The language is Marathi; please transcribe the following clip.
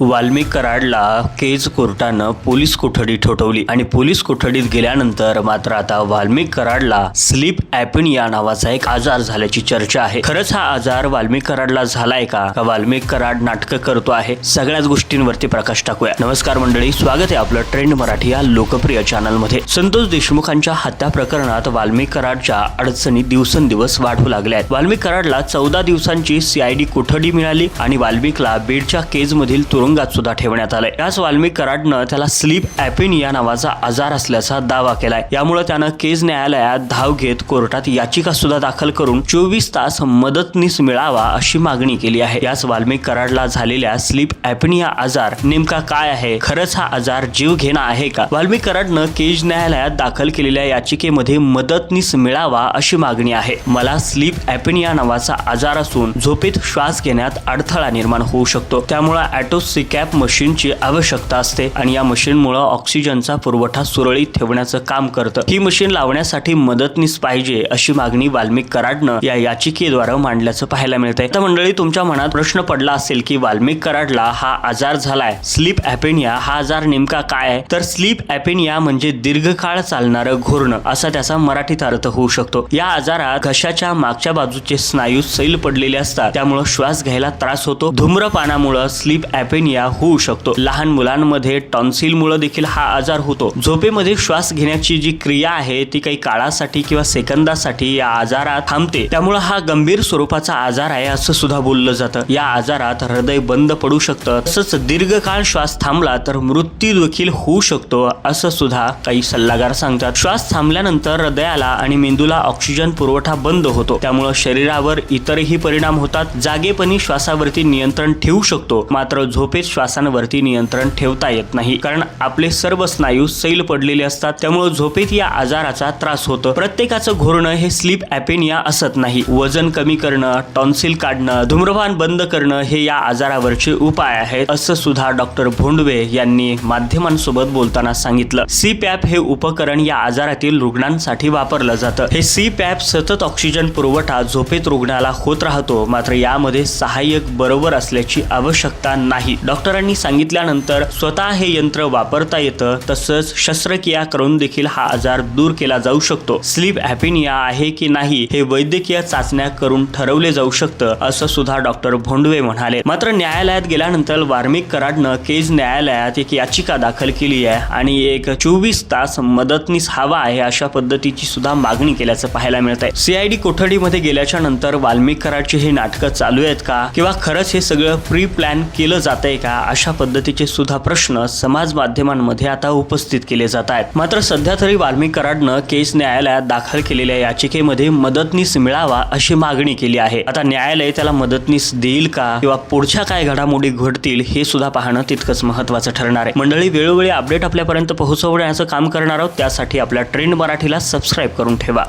वाल्मिक कराडला केज कोर्टानं पोलीस कोठडी ठोठवली आणि पोलीस कोठडीत गेल्यानंतर मात्र आता वाल्मिक कराडला स्लीप ॲपिन या नावाचा एक आजार झाल्याची चर्चा आहे. खरंच हा आजार वाल्मिक कराडला झालाय का? का वाल्मिक कराड नाटकं करतो आहे? सगळ्याच गोष्टींवरती प्रकाश टाकूया. नमस्कार मंडळी स्वागत आहे आपलं ट्रेंड मराठी या लोकप्रिय चॅनलमध्ये. संतोष देशमुखांच्या हत्या प्रकरणात वाल्मिक कराडच्या अडचणी दिवसेंदिवस वाढू लागल्या आहेत. वाल्मिक कराडला चौदा दिवसांची सीआयडी कोठडी मिळाली आणि वाल्मिकला बीडच्या केजमधील तुरुंगात सुद्धा ठेवण्यात आलंय. याच वाल्मिक कराडनं त्याला स्लीप ॲपिन या नावाचा आजार असल्याचा दावा केलाय. यामुळे त्यानं केज न्यायालयात धाव घेत कोर्टात याचिका सुद्धा दाखल करून चोवीस तास मदतनीस मिळावा अशी मागणी केली आहे. याच वाल्मिक कराडला झालेल्या स्लीप ॲपिनिया आजार नेमका काय आहे? खरंच हा आजार जीव घेणा आहे का? वाल्मिक कराडनं केज न्यायालयात दाखल केलेल्या याचिकेमध्ये मदतनीस मिळावा अशी मागणी आहे. मला स्लीप ॲपिनिया नावाचा आजार असून झोपेत श्वास घेण्यात अडथळा निर्माण होऊ शकतो. त्यामुळे ॲटोस सिकॅप मशीनची आवश्यकता असते आणि या मशीनमुळे ऑक्सिजनचा पुरवठा सुरळीत ठेवण्याचं काम करतं. ही मशीन लावण्यासाठी मदतनीस पाहिजे अशी मागणी वाल्मिक कराडनं या याचिकेद्वारे मांडल्याचं पाहायला मिळतंय. तर मंडळी तुमच्या मनात प्रश्न पडला असेल की वाल्मिक कराडला हा आजार झालाय. स्लीप ॲपेनिया हा आजार नेमका काय आहे? तर स्लीप ॲपेनिया म्हणजे दीर्घकाळ चालणारं घोरणं असा त्याचा मराठीत अर्थ होऊ शकतो. या आजारात घशाच्या मागच्या बाजूचे स्नायू सैल पडलेले असतात. त्यामुळे श्वास घ्यायला त्रास होतो. धूम्रपानामुळे स्लीप ॲपेनिया होऊ शकतो. लहान मुलांमध्ये टॉन्सिलमुळं देखील हा आजार होतो. झोपेमध्ये श्वास घेण्याची जी क्रिया आहे ती काही काळासाठी किंवा सेकंदासाठी या आजारात थांबते. त्यामुळे हा गंभीर स्वरूपाचा आजार आहे असं सुद्धा बोललं जातं. या आजारात हृदय बंद पडू शकतं. तसंच दीर्घकाळ श्वास थांबला तर मृत्यू देखील होऊ शकतो असं सुद्धा काही सल्लागार सांगतात. श्वास थांबल्यानंतर हृदयाला आणि मेंदूला ऑक्सिजन पुरवठा बंद होतो. त्यामुळे शरीरावर इतरही परिणाम होतात. जागेपणी श्वासावरती नियंत्रण ठेवू शकतो. मात्र झोपेत श्वासांवरती नियंत्रण ठेवता येत नाही. कारण आपले सर्व स्नायू सैल पडलेले असतात त्यामुळे झोपेत या आजाराचा त्रास होतो. प्रत्येकाचं घोरणं हे स्लीप ॲपेनिया असत नाही. वजन कमी करणं टॉन्सिल काढणं धूम्रपान बंद करणं हे या आजारावरचे उपाय आहेत असं सुद्धा डॉक्टर भोंडवे यांनी माध्यमांसोबत बोलताना सांगितलं. सी पॅप हे उपकरण या आजारातील रुग्णांसाठी वापरलं जातं. हे सी पॅप सतत ऑक्सिजन पुरवठा झोपेत रुग्णाला होत राहतो मात्र यामध्ये सहाय्यक बरोबर असल्याची आवश्यकता नाही. डॉक्टरांनी सांगितल्यानंतर स्वतः हे यंत्र वापरता येतं तसंच शस्त्रक्रिया करून देखील हा आजार दूर केला जाऊ शकतो. स्लीप हॅपिनिया आहे की नाही हे वैद्यकीय चाचण्या करून ठरवले जाऊ शकतं असं सुद्धा डॉक्टर भोंडवे म्हणाले. मात्र न्यायालयात गेल्यानंतर वार्मिक कराडनं केज न्यायालयात एक याचिका दाखल केली आहे आणि एक चोवीस तास मदतनीस हवा आहे अशा पद्धतीची सुद्धा मागणी केल्याचं पाहायला मिळत आहे. सीआयडी कोठडीमध्ये गेल्याच्यानंतर वाल्मिक कराडची हे नाटकं चालू आहेत का? किंवा खरंच हे सगळं प्री प्लॅन केलं जात आहे का अशा पद्धतीचे सुद्धा प्रश्न समाज माध्यमांमध्ये आता उपस्थित केले जात आहेत. मात्र सध्या तरी वाल्मिक कराडनं केस न्यायालयात दाखल केलेल्या याचिकेमध्ये मदतनीस मिळावा अशी मागणी केली आहे. आता न्यायालय त्याला मदतनीस देईल का किंवा पुढच्या काय घडामोडी घडतील हे सुद्धा पाहणं तितकंच महत्वाचं ठरणार आहे. मंडळी वेळोवेळी अपडेट आपल्यापर्यंत पोहोचवण्याचं काम करणार आहोत. त्यासाठी आपल्या ट्रेंड मराठीला सबस्क्राईब करून ठेवा.